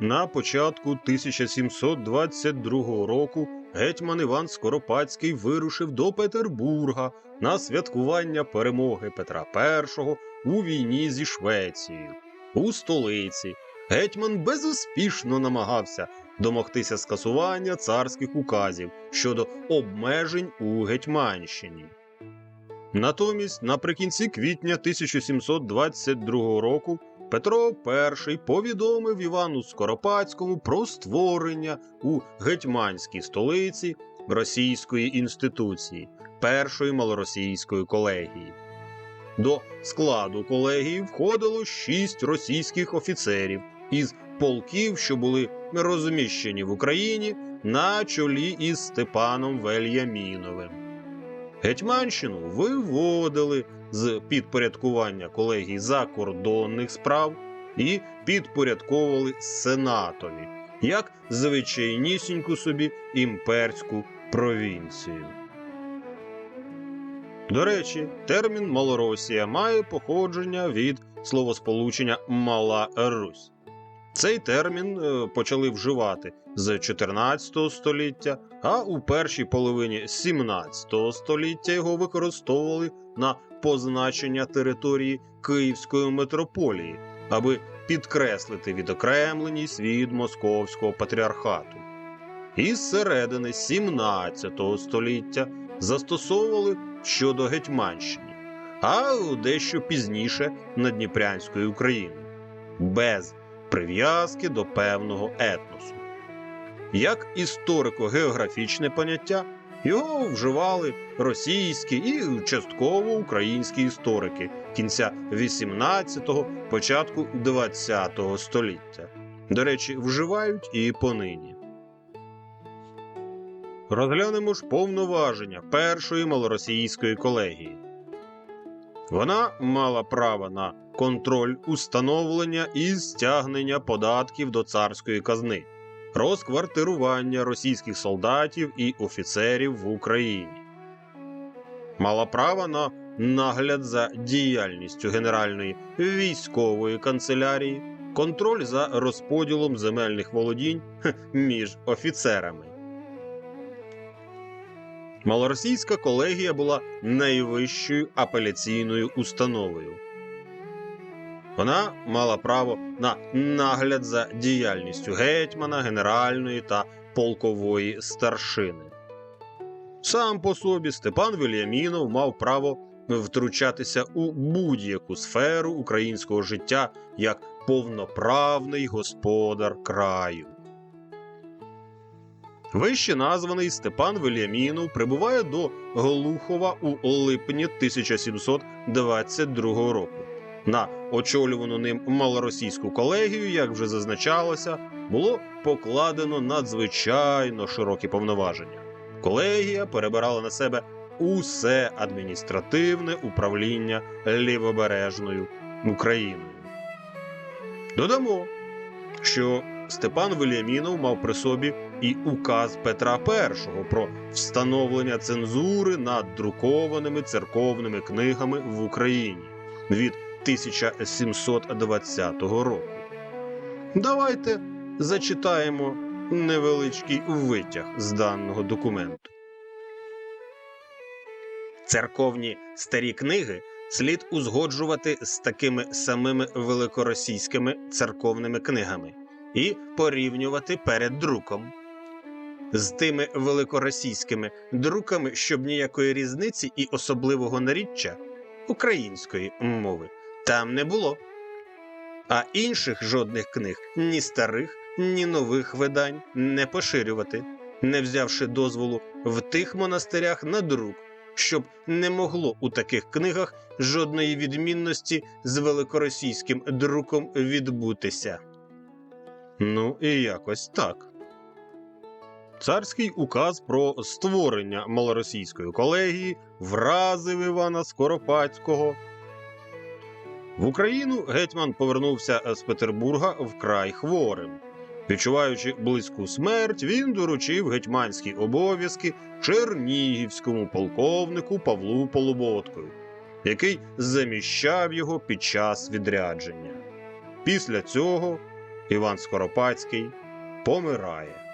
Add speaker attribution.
Speaker 1: На початку 1722 року гетьман Іван Скоропадський вирушив до Петербурга на святкування перемоги Петра І у війні зі Швецією. У столиці гетьман безуспішно намагався домогтися скасування царських указів щодо обмежень у Гетьманщині. Натомість, наприкінці квітня 1722 року, Петро І повідомив Івану Скоропадському про створення у гетьманській столиці російської інституції першої малоросійської колегії. До складу колегії входило шість російських офіцерів із полків, що були розміщені в Україні на чолі із Степаном Вельяміновим. Гетьманщину виводили з підпорядкування колегії закордонних справ і підпорядковували сенатові як звичайнісіньку собі імперську провінцію. До речі, термін Малоросія має походження від словосполучення Мала Русь. Цей термін е, почали вживати з 14 століття, а у першій половині 17 століття його використовували на позначення території Київської митрополії, аби підкреслити відокремленість від московського патріархату. Із середини 17 століття застосовували щодо Гетьманщини, а дещо пізніше Надніпрянської України. Без прив'язки до певного етносу. Як історико-географічне поняття, його вживали російські і частково українські історики кінця 18-го, початку 20-го століття. До речі, вживають і понині. Розглянемо ж повноваження першої малоросійської колегії. Вона мала право на контроль установлення і стягнення податків до царської казни, розквартирування російських солдатів і офіцерів в Україні, мала право на нагляд за діяльністю Генеральної військової канцелярії, контроль за розподілом земельних володінь між офіцерами. Малоросійська колегія була найвищою апеляційною установою. Вона мала право на нагляд за діяльністю гетьмана, генеральної та полкової старшини. Сам по собі Степан Вільямінов мав право втручатися у будь-яку сферу українського життя як повноправний господар краю. Вище названий Степан Вельямінов прибуває до Глухова у липні 1722 року. На очолювану ним малоросійську колегію, як вже зазначалося, було покладено надзвичайно широкі повноваження. Колегія перебирала на себе усе адміністративне управління лівобережною Україною. Додамо, що Степан Вельямінов мав при собі і указ Петра І про встановлення цензури над друкованими церковними книгами в Україні від 1720 року. Давайте зачитаємо невеличкий витяг з даного документу. Церковні старі книги слід узгоджувати з такими самими великоросійськими церковними книгами і порівнювати перед друком. З тими великоросійськими друками, щоб ніякої різниці і особливого наріччя української мови там не було. А інших жодних книг ні старих, ні нових видань не поширювати, не взявши дозволу в тих монастирях на друк, щоб не могло у таких книгах жодної відмінності з великоросійським друком відбутися. Ну і якось так. Царський указ про створення малоросійської колегії вразив Івана Скоропадського. В Україну гетьман повернувся з Петербурга вкрай хворим. Відчуваючи близьку смерть, він доручив гетьманські обов'язки чернігівському полковнику Павлу Полуботкою, який заміщав його під час відрядження. Після цього Іван Скоропадський помирає.